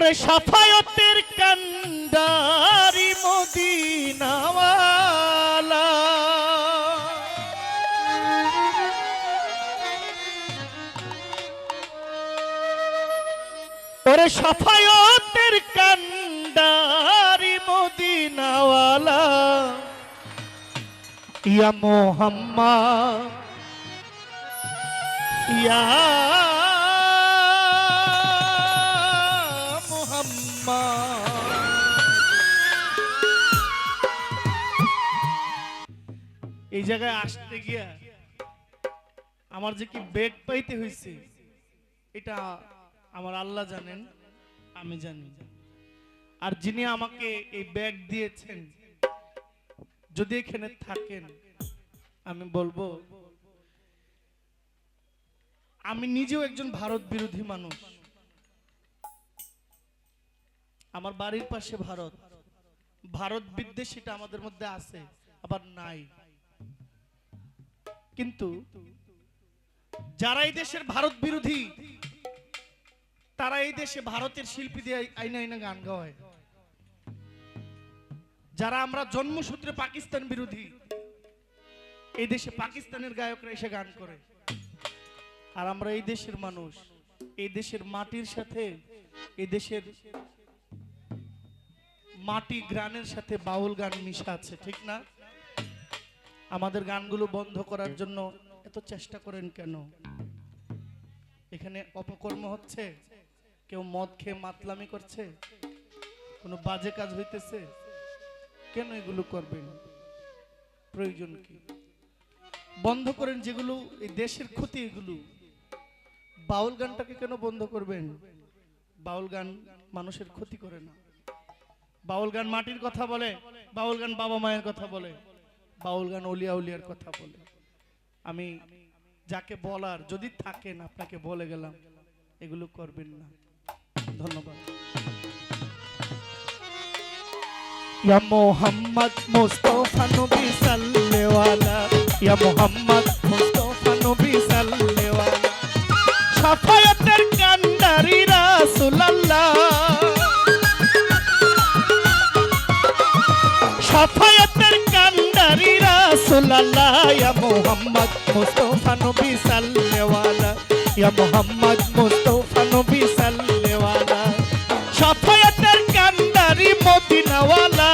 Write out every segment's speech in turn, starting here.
ওরে সাফায়তের কান্ডারি মদিনাওয়ালা। ওরে সাফায়তের কান্ডারি মদিনাওয়ালা। ইয়া মোহাম্মদ ইয়া এই জায়গায় আসতে গিয়া আমার যে কি বেগ পাইতে হয়েছে এটা আমার আল্লাহ জানেন, আমি জানি। আর যিনি আমাকে এই ব্যাগ দিয়েছেন, যদি এখানে থাকেন, আমি বলব, আমি নিজেও একজন ভারত বিরোধী মানুষ। আমার বাড়ির পাশে ভারত। ভারত বিদ্বেষ এটা আমাদের মধ্যে আছে, আবার নাই। কিন্তু যারা এই দেশের ভারত বিরোধী, তারা এই দেশে ভারতের শিল্পী দিয়ে আইনা আইনা গান গাওয়ায়। যারা আমরা জন্মসূত্রে পাকিস্তান বিরোধী, এই দেশে পাকিস্তানের গায়করা এসে গান করে। আর আমরা এই দেশের মানুষ, এই দেশের মাটির সাথে, এই দেশের মাটি, গ্রানের সাথে বাউল গান মিশা আছে, ঠিক না? আমাদের গানগুলো বন্ধ করার জন্য এত চেষ্টা করেন কেন? এখানে অপকর্ম হচ্ছে? কেউ মদ খেয়ে মাতলামি করছে? কোনো বাজে কাজ হইতেছে? কেন এগুলো করবেন? প্রয়োজন কি? বন্ধ করেন যেগুলো, এই দেশের ক্ষতি এগুলো। বাউল গানটাকে কেন বন্ধ করবেন? বাউল গান মানুষের ক্ষতি করে না। বাউল গান মাটির কথা বলে, বাউল গান বাবা মায়ের কথা বলে। বাউল গান অলিয়া উলিয়ার কথা বলে। আমি যাকে বলার, যদি থাকেন, আপনাকে বলে গেলাম, এগুলো করবেন না। ধন্যবাদ। ইয়া মোহাম্মদ মুস্তফা নবী সাল্লাল্লাহু আলাইহি ইয়া মোহাম্মদ কান্ডারি রাসূলুল্লাহ ইয়া মোহাম্মদ মুস্তফা নবী সাল্লেওয়ালা ইয়া মোহাম্মদ মুস্তফা নবী সাল্লেওয়ালা সাফায়াতের কান্ডারি মদিনাওয়ালা।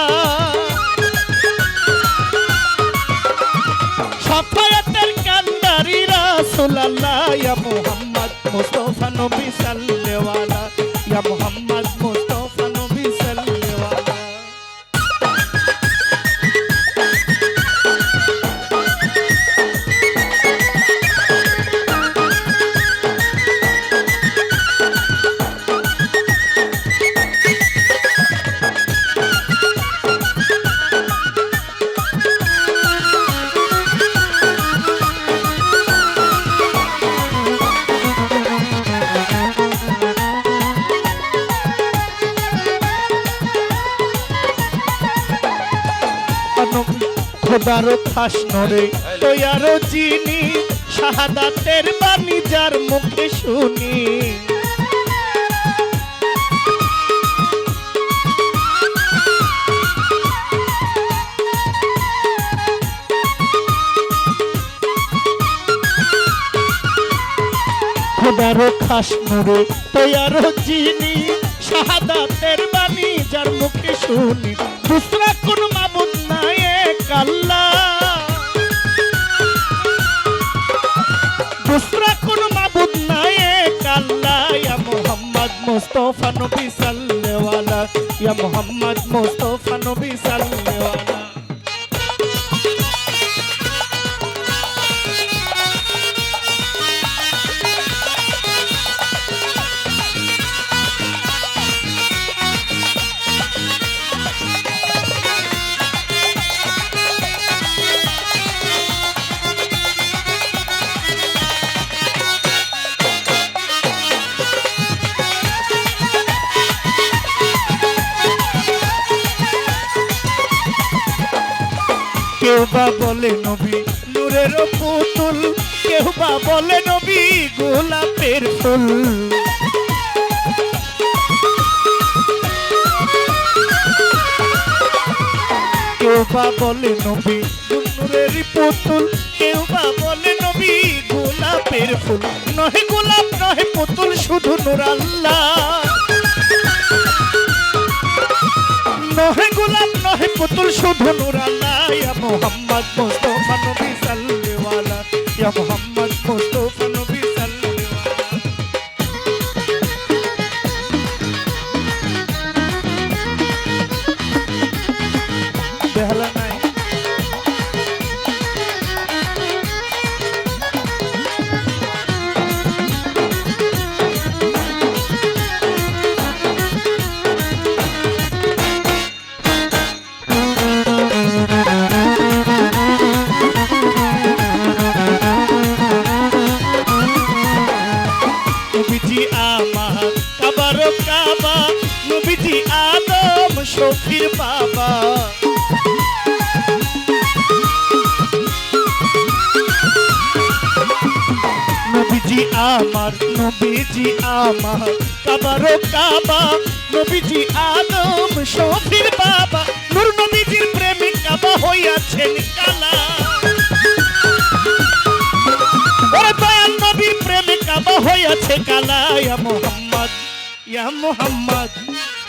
সাফায়াতের কান্ডারি রাসূলুল্লাহ ইয়া মুহাম্মদ মুস্তাফা নবী সাল্লেওয়ালা খোদার খাস নরে। তৈয়ার চিনি, শাহাদাতের বাণী যার মুখে শুনি। খোদার খাস নরে তৈয়ার চিনি, শাহাদাতের বাণী যার মুখে শুনি। দুসরা কোন আল্লাহ দুসরা কোন মাবুদ নাই কাল্লা। ইয়া মোহাম্মদ মুস্তফা নবী সাল্লেওয়ালা ইয়া মোহাম্মদ মুস্তফা নবী সাল্লেওয়ালা কেউ বা বলে নবী, নূরের পুতুল। কেউ বা বলে নবী, গোলাপের ফুল। কেউ বা বলে নবী, নূরের পুতুল। কেউ বা বলে নবী, গোলাপের ফুল। নহে গোলাপ, নহে পুতুল, শুধু নূর নহে গোলাপ নহে পুতুল শুধু নূর আল্লাহ ইয়া মোহাম্মদ মুস্তাফা নবী সাল্লাল্লাহু ইয়া মোহাম্মদ মুস্তাফা শফির বাবা। নবীজি আমার নবীজি আমার, কাবার কাবা। নবীজি আদম শফির বাবা। নূর নবীজির প্রেমিক কাবা হইয়াছেন কালা। নবীর প্রেমে কাবা হইয়াছে কালা। ইয়া মোহাম্মদ ইয়া মোহাম্মদ।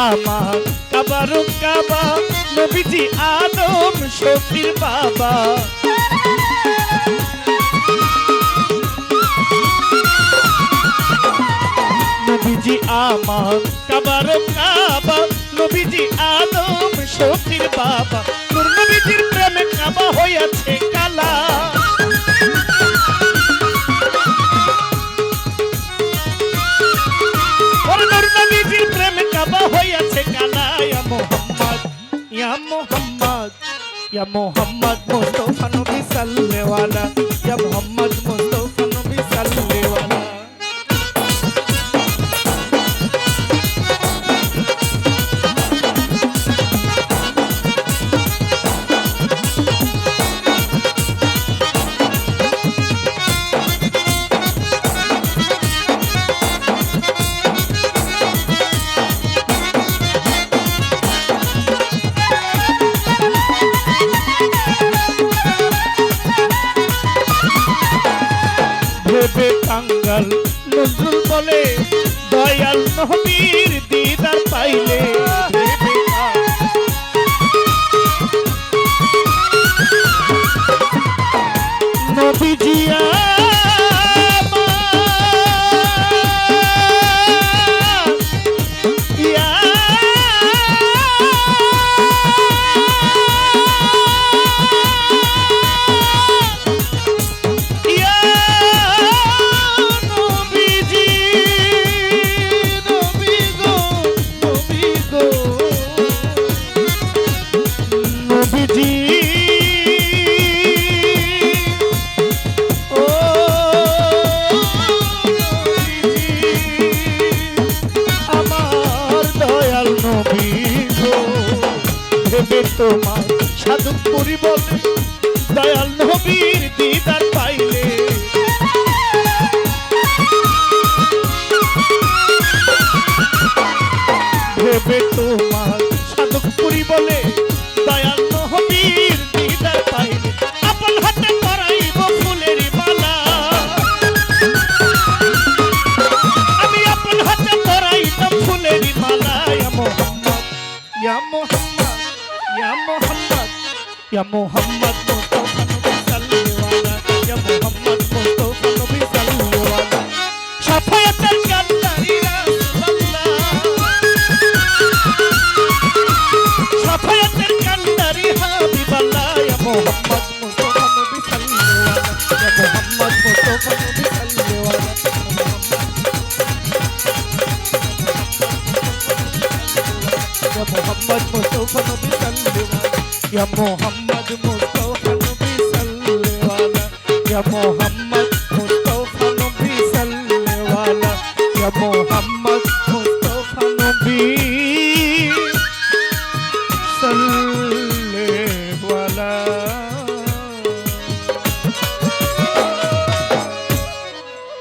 আমার কাবার কাবা, নবীজি আদম শফির বাবা। নবীজি আমার, কাবার কাবা, নবীজি আদম শফির বাবা। নবীজির প্রেমে কাবা হইয়াছে কালা। ইয়া মোহাম্মদ ইয়া মোহাম্মদ মুস্তাফা নবী সাল্লাল্লাহু আলাইহি ইয়া ভেবে কাঙ্গাল। নজরুল বলে দয়াল নবীর দিদার পাইলে। নবীজি সাধু মুস্তাফা নবী সাল্লাল্লাহু আলাইহি ইয়া মোহাম্মদ মোহাম্মদ মুস্তাফা নবী সাল্লাল্লাহু আলাইহি মোহাম্মদ মুস্তাফা ইয়া মোহাম্মদ ইয়া